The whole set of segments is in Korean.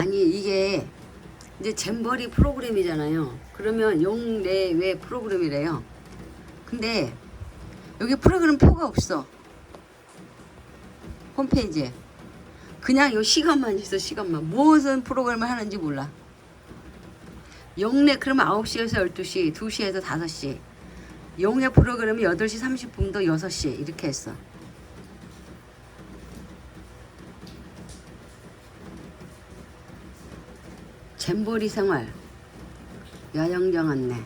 아니 이게 이제 잼버리 프로그램이잖아요. 그러면 영내외 프로그램이래요. 근데 여기 프로그램 표가 없어. 홈페이지에. 그냥 요 시간만 있어 시간만. 무슨 프로그램을 하는지 몰라. 영내 그러면 9시에서 12시, 2시에서 5시. 영내 프로그램이 8시 30분부터 6시 이렇게 했어. 잼버리 생활. 야영장 안내.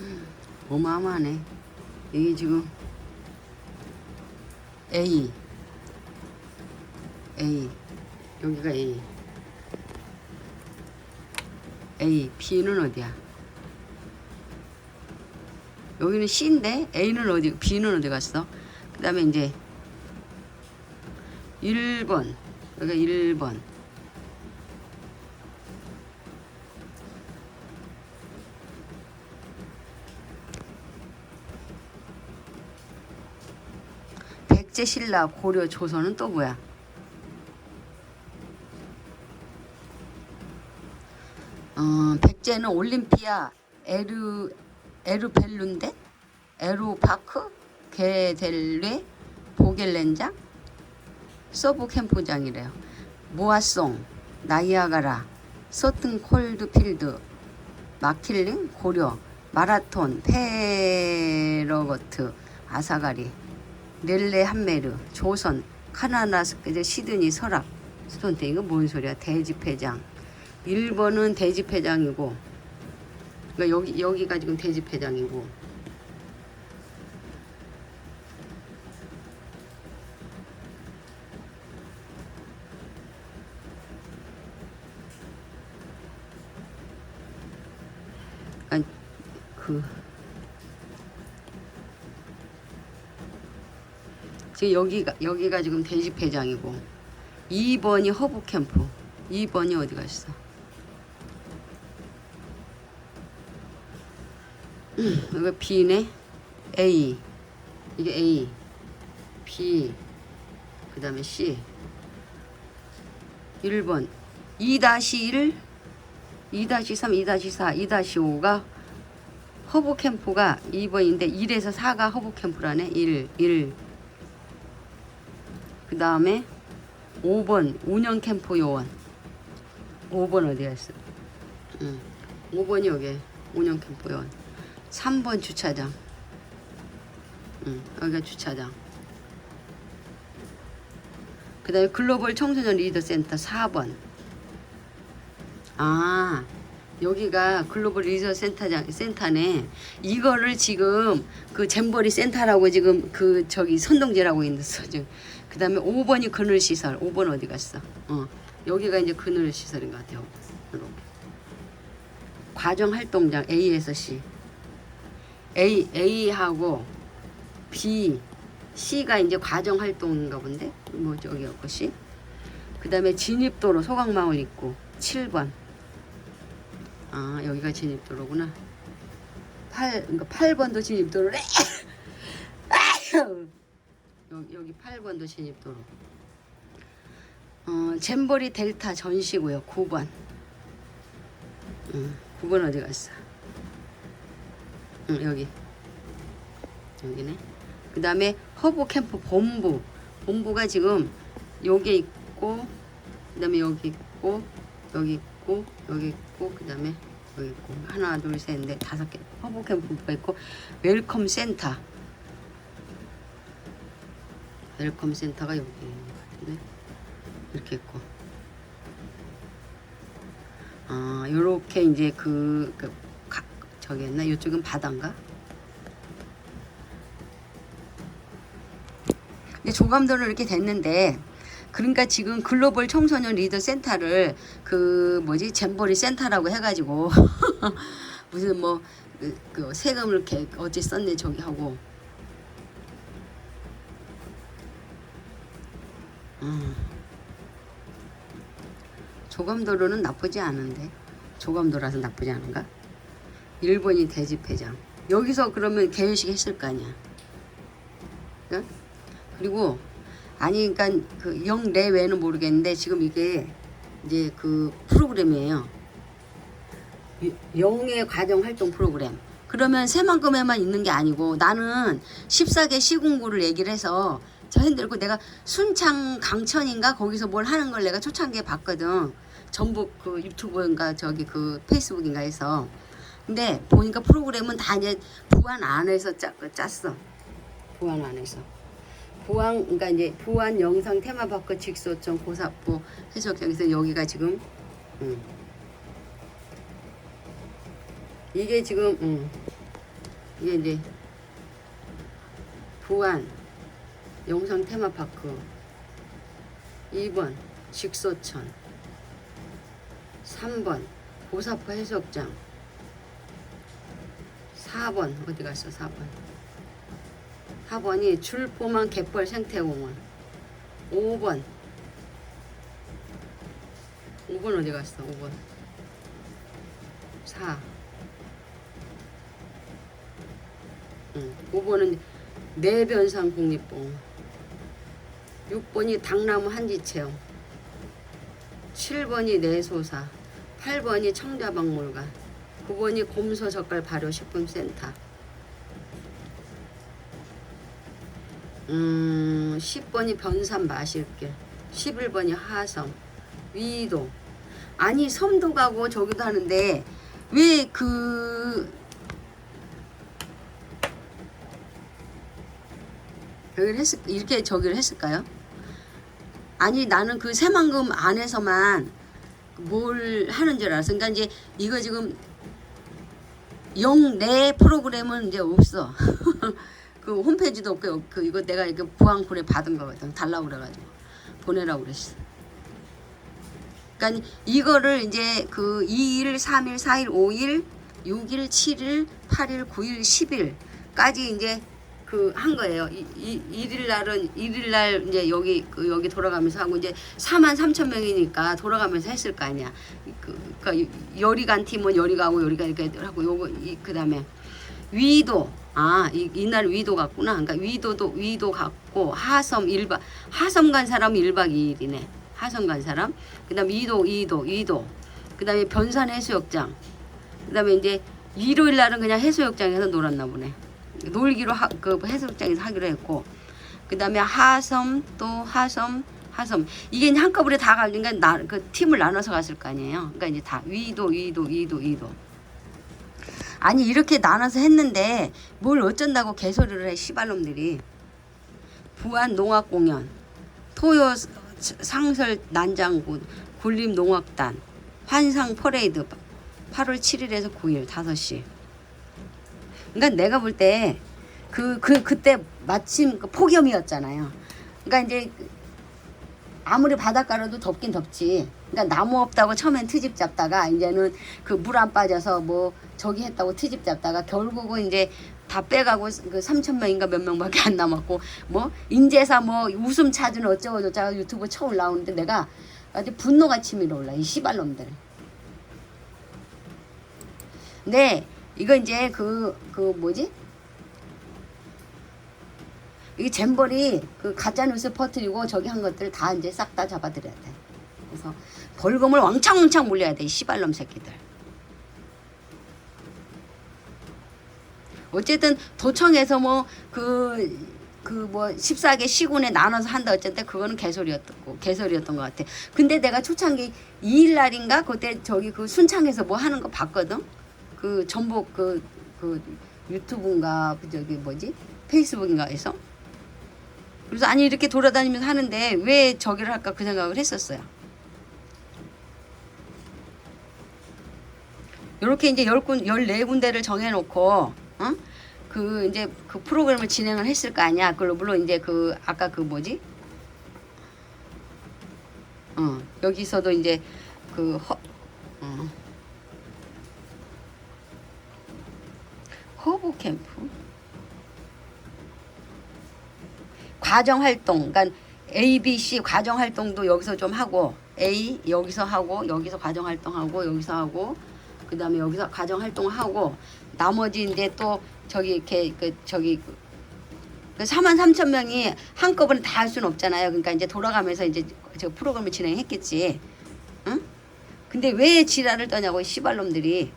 음, 어마어마하네. 이게 지금 A. A. 여기가 A. A. B는 어디야? 여기는 C인데 A는 어디 B는 어디 갔어? 그 다음에 이제 1번. 여기가 1번. 백제 신라 고려 조선은 또 뭐야? 어, 백제는 올림피아 에르 에르벨룬데? 에루파크? 게델레? 보겔렌장 서부 캠프장이래요. 모아송, 나이아가라, 서튼 콜드필드, 마킬링, 고려, 마라톤, 페러거트, 아사가리, 렐레 한메르, 조선, 이제 시드니, 설악, 스톤테 이거 뭔 소리야? 대집회장. 1번은 대집회장이고, 그러니까 여기 여기가 지금 대집회장이고. 아니 그. 지금 여기가 여기가 지금 대집회장이고 2번이 허브 캠프. 2번이 어디 갔어? 음, 이거 B네. A. 이게 A. B. 그 다음에 C. 1번. 2-1 2-3, 2-4, 2-5가 허브 캠프가 2번인데 1에서 4가 허브 캠프라네. 1, 1. 그 다음에 5번 운영 캠프 요원. 5번 어디 갔어? 응. 5번이 여기 운영 캠프 요원. 3번 주차장. 응, 여기가 주차장. 그 다음에 글로벌 청소년 리더 센터 4번. 아 여기가 글로벌 리저 센터장 센터네. 이거를 지금 그 잼버리 센터라고 지금 그 저기 선동제라고 있어 지금. 그다음에 5번이 그늘 시설. 5번 어디 갔어? 어 여기가 이제 그늘 시설인 것 같아요. 이렇게. 과정 활동장 A에서 C. A A하고 B C가 이제 과정 활동인가 본데 뭐 저기였고 C. 그다음에 진입도로 소각마을 있고 7번. 아 여기가 진입도로구나. 8 그러니까 8번도 진입도로래. 여기 여기 8번도 진입도로. 어 잼버리 델타 전시고요. 9번. 응, 9번 어디 갔어? 응, 여기. 여기네. 그 다음에 허브 캠프 본부. 본부가 지금 여기 있고, 그 다음에 여기 있고, 여기 있고, 여기 있고, 그 다음에 여기 있고. 하나, 둘, 셋, 넷, 다섯 개. 허브 캠프가 있고, 웰컴 센터. 웰컴 센터가 여기 있는 것 같은데. 이렇게 있고. 아, 요렇게 이제 그, 그, 가, 저기 있나? 이쪽은 바다인가? 조감도는 이렇게 됐는데 그러니까 지금 글로벌 청소년 리더 센터를 그 뭐지 잼버리 센터라고 해가지고 무슨 뭐 그, 그 세금을 이렇게 어찌 썼네 저기 하고 음. 조감도로는 나쁘지 않은데 조감도라서 나쁘지 않은가? 일본이 대집회장 여기서 그러면 개회식 했을 거 아니야 응? 그리고 아니 그러니까 그 영 내외는 모르겠는데 지금 이게 이제 그 프로그램이에요. 유- 영의 과정 활동 프로그램. 그러면 새만큼에만 있는 게 아니고 나는 14개 시공구를 얘기를 해서 저 핸들고 내가 순창 강천인가 거기서 뭘 하는 걸 내가 초창기에 봤거든. 전북 그 유튜브인가 저기 그 페이스북인가 해서. 근데 보니까 프로그램은 다 이제 부안 안에서 짜, 짰어. 부안 안에서. 부안 그러니까 이제 부안 영상 테마파크 직소청 고사포 해수욕장에서 여기가 지금 음. 이게 지금 음. 이게 이제 부안 영상 테마파크 2번 직소천 3번 고사포 해수욕장 4번 어디 갔어 4번 4번이 줄포만 갯벌 생태공원. 5번. 5번 어디 갔어? 5번. 4 응, 5번은 내변산 국립공원 6번이 당나무 한지체험. 7번이 내소사. 8번이 청자박물관. 9번이 곰소젓갈 발효식품센터 음, 10번이 변산 마실길 11번이 하섬 위도 아니 섬도 가고 저기도 하는데 왜 그 여기를 했을 이렇게 저기를 했을까요? 아니 나는 그 새만금 안에서만 뭘 하는 줄 알았어. 그러니까 이제 이거 지금 영 내 프로그램은 이제 없어. 그 홈페이지도 없고 그 이거 내가 이거 부항군에 받은 거거든. 달라고 그래가지고 보내라고 그랬어. 그러니까 이거를 이제 그 2일, 3일, 4일, 5일, 6일, 7일, 8일, 9일, 10일까지 이제 그 한 거예요. 이, 이 일일 날은 일일 날 이제 여기 그 여기 돌아가면서 하고 이제 4만 3천 명이니까 돌아가면서 했을 거 아니야. 그 그러니까 열이 간 팀은 열이 가고 열이 가니까 하고 요거 이 그다음에 위도 아 이, 이날 위도 갔구나. 그러니까 위도도 위도 갔고 하섬 1박 하섬 간 사람 1박 2일이네. 하섬 간 사람. 그다음에 이도 이도 이도. 그다음에 변산 해수욕장. 그다음에 이제 일요일 날은 그냥 해수욕장에서 놀았나 보네. 놀기로 하, 그 해수욕장에서 하기로 했고 그다음에 하섬 또 하섬 하섬 이게 한꺼번에 다 가니까 나, 그 팀을 나눠서 갔을 거 아니에요. 그러니까 이제 다 위도 위도 위도 위도 아니 이렇게 나눠서 했는데 뭘 어쩐다고 개소리를 해 시발놈들이 부안 농악공연 토요 상설 난장군 굴림 농악단 환상 퍼레이드 8월 7일에서 9일 5시 그러니까 내가 볼 때 그 그 그 때 마침 그 폭염이었잖아요. 그러니까 이제 아무리 바닷가라도 덥긴 덥지. 그러니까 나무 없다고 처음엔 트집 잡다가 이제는 그 물 안 빠져서 뭐 저기 했다고 트집 잡다가 결국은 이제 다 빼가고 그 3천 명인가 몇 명밖에 안 남았고 뭐 인제사 뭐 웃음 찾은 어쩌고 저쩌고 유튜브 처음 나오는데 내가 아주 분노가 치밀어 올라 이 시발놈들. 네 이거 이제 그그 뭐지? 이 잼벌이 그 가짜 뉴스 퍼뜨리고 저기 한 것들 다 이제 싹 다 잡아들여야 돼. 그래서 벌금을 왕창왕창 물려야 돼. 이 시발놈 새끼들. 어쨌든 도청에서 뭐 그 그뭐 14개 시군에 나눠서 한다 어쨌든 그거는 개소리였고 개소리였던 것 같아. 근데 내가 초창기 2일 날인가 그때 저기 그 순창에서 뭐 하는 거 봤거든. 그 전북 그, 그 유튜브인가 그 저기 뭐지 페이스북인가에서 그래서 아니 이렇게 돌아다니면서 하는데 왜 저기를 할까 그 생각을 했었어요. 이렇게 이제 열 군데를 정해놓고, 어? 그 이제 그 프로그램을 진행을 했을 거 아니야. 그걸로 물론 이제 그 아까 그 뭐지? 어 여기서도 이제 그 허, 어. 허브 캠프. 과정 활동, 그러니까 A, B, C 과정 활동도 여기서 좀 하고 A 여기서 하고 여기서 과정 활동하고 여기서 하고 그 다음에 여기서 과정 활동하고 나머지 이제 또 저기 이렇게 그 저기 그그 4만 3천 명이 한꺼번에 다 할 수는 없잖아요. 그러니까 이제 돌아가면서 이제 저 프로그램을 진행했겠지. 응? 근데 왜 지랄을 떠냐고 이 씨발놈들이.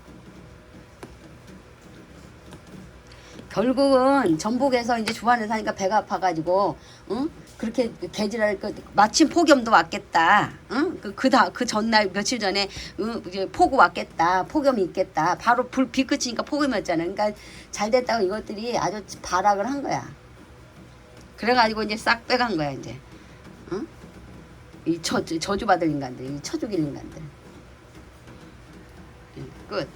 결국은 전북에서 이제 주안에 사니까 배가 아파가지고, 응? 그렇게 개지랄 그 마침 폭염도 왔겠다. 응? 그그다 그 전날 며칠 전에 응, 이제 폭우 왔겠다. 폭염이 있겠다. 바로 불 비 그치니까 폭염이었잖아. 그러니까 잘 됐다고 이것들이 아주 발악을 한 거야. 그래가지고 이제 싹 빼간 거야 이제. 응? 이 저, 저주받을 인간들, 이 처죽일 인간들. 응, 끝.